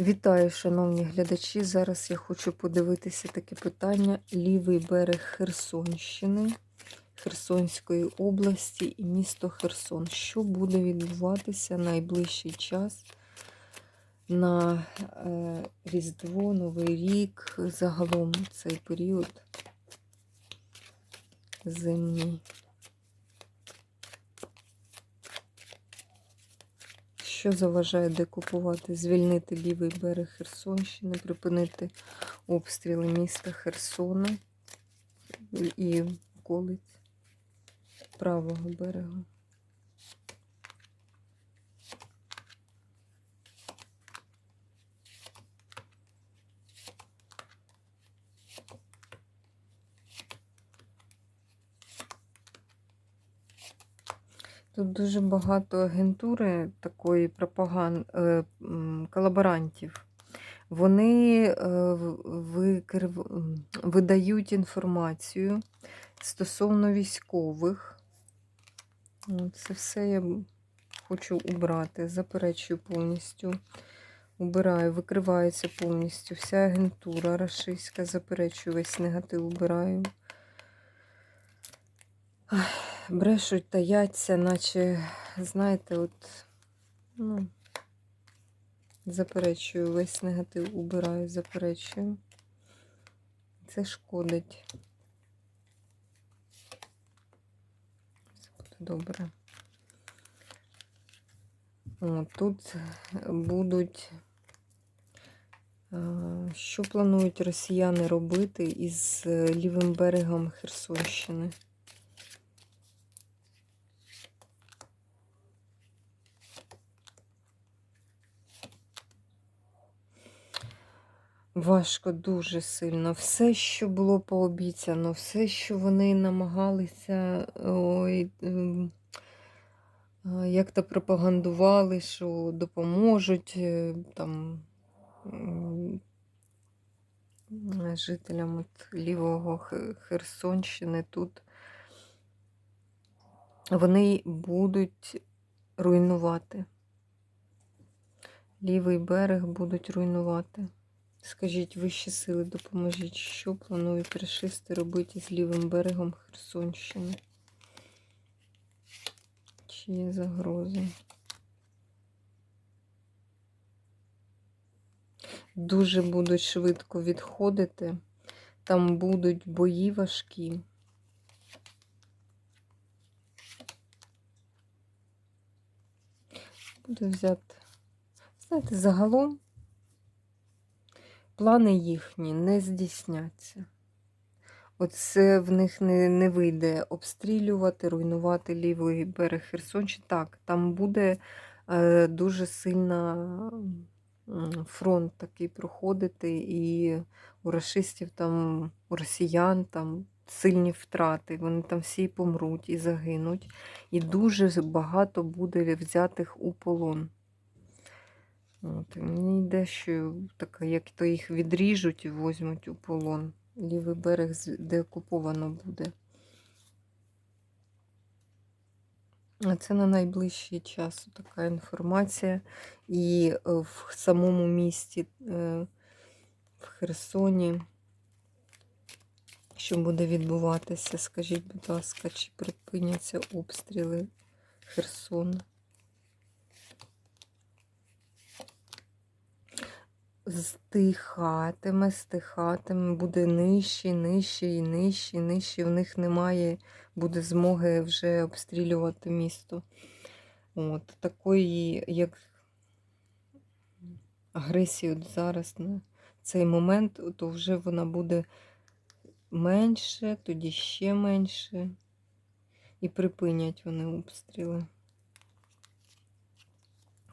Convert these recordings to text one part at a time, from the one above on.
Вітаю, шановні глядачі. Зараз я хочу подивитися таке питання: лівий берег Херсонщини, Херсонської області і місто Херсон. Що буде відбуватися найближчий час на е, Різдво, Новий рік, загалом цей період зимній? Що заважає декупувати, звільнити лівий берег Херсонщини, припинити обстріли міста Херсона і околиць правого берега? Тут дуже багато агентури такої пропаган... е, колаборантів. Вони е, викрив... видають інформацію стосовно військових. Це все я хочу убрати, заперечую повністю. Убираю, викривається повністю вся агентура рашистська, заперечую весь негатив, убираю. Брешуть, таяться, наче, знаєте, от, ну, заперечую, весь негатив убираю, заперечую. Це шкодить. Все буде добре. О, тут будуть, що планують росіяни робити із е, лівим берегом Херсонщини? Важко дуже сильно. Все, що було пообіцяно, все, що вони намагалися ой, ем, як-то пропагандували, що допоможуть е, там жителям от лівого Херсонщини тут. Вони будуть руйнувати. Лівий берег будуть руйнувати. Скажіть, вищі сили, допоможіть, що планують рашисти робити з лівим берегом Херсонщини? Чи є загрози? Дуже будуть швидко відходити. Там будуть бої важкі. Буде взяти. Знаєте, загалом плани їхні не здійсняться. Оце в них не, не вийде обстрілювати, руйнувати лівий берег Херсонщини. Так, там буде е, дуже сильна м, фронт такий проходити, і у рашистів там, у росіян там сильні втрати. Вони там всі помруть і загинуть. І дуже багато буде взятих у полон. От, мені йде, що така, як то їх відріжуть і возьмуть у полон. Лівий берег з- деокуповано буде. А це на найближчий час така інформація. І е, в самому місті е, в Херсоні, що буде відбуватися, скажіть, будь ласка, чи припиняться обстріли Херсона? Стихатиме, стихатиме, буде нижче, нижче і нижче, нижче. В них немає, буде змоги вже обстрілювати місто. От, такої, як агресії от зараз на цей момент, то вже вона буде менше, тоді ще менше. І припинять вони обстріли.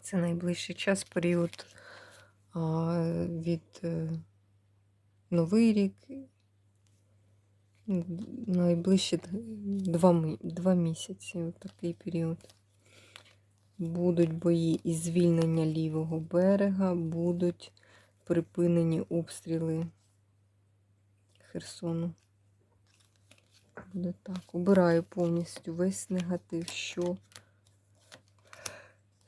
Це найближчий час, період а, від е, Новий рік. Найближчі два, два місяці, такий період. Будуть бої і звільнення лівого берега, будуть припинені обстріли Херсону. Буде так. Убираю повністю весь негатив, що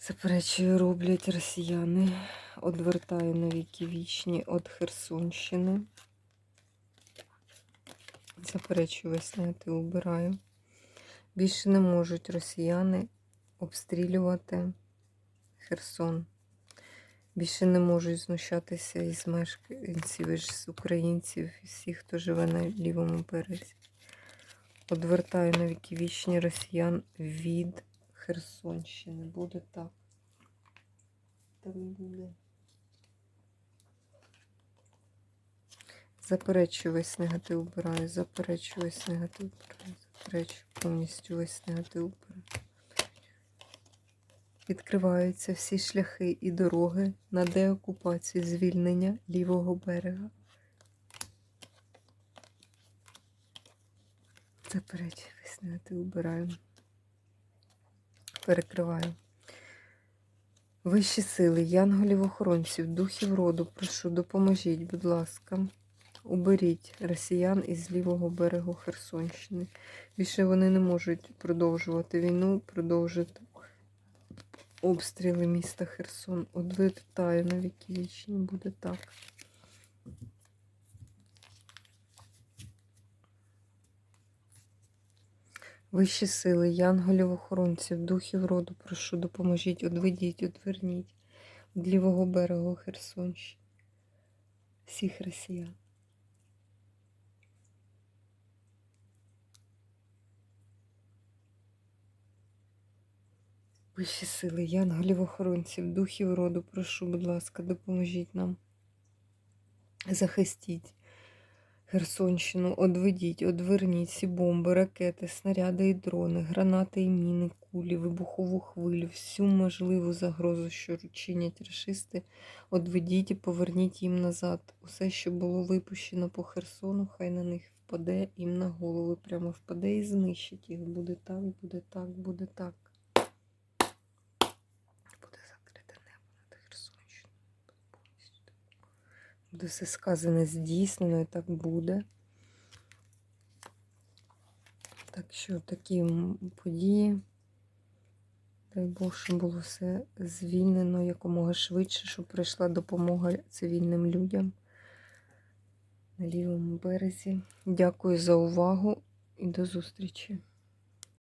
Заперечую, роблять росіяни. Одвертаю на віки вічні від Херсонщини. Заперечую весь негатив, убираю. Більше не можуть росіяни обстрілювати Херсон. Більше не можуть знущатися із мешканців, із українців, всіх, хто живе на лівому березі. Одвертаю на віки вічні росіян від Херсонщини. Буде так. Так буде. Заперечую весь негатив убираю, заперечую весь негатив убираю, заперечую повністю весь негатив убираю. Відкриваються всі шляхи і дороги на деокупацію звільнення лівого берега. Заперечую весь негатив убираю. Перекриваю. Вищі сили, янголів-охоронців, духів роду, прошу, допоможіть, будь ласка. Уберіть росіян із лівого берегу Херсонщини. Більше вони не можуть продовжувати війну, продовжити обстріли міста Херсон. Одвертаю на віки вічні, буде так. Вищі сили, янголів-охоронців, духів роду, прошу, допоможіть, одведіть, одверніть від лівого берегу Херсонщини. Всіх росіян. Вищі сили, янголів-охоронців, духів роду, прошу, будь ласка, допоможіть нам. Захистіть Херсонщину, одведіть, одверніть всі бомби, ракети, снаряди і дрони, гранати і міни, кулі, вибухову хвилю, всю можливу загрозу, що чинять рашисти, одведіть і поверніть їм назад. Усе, що було випущено по Херсону, хай на них впаде їм на голови, прямо впаде і знищить їх. Буде так, буде так, буде так. Буде закрите небо над Херсонщиною. Буде повністю так. Буде все сказане здійснено і так буде. Так що такі події. Дай Бог, щоб було все звільнено якомога швидше, щоб прийшла допомога цивільним людям на лівому березі. Дякую за увагу і до зустрічі.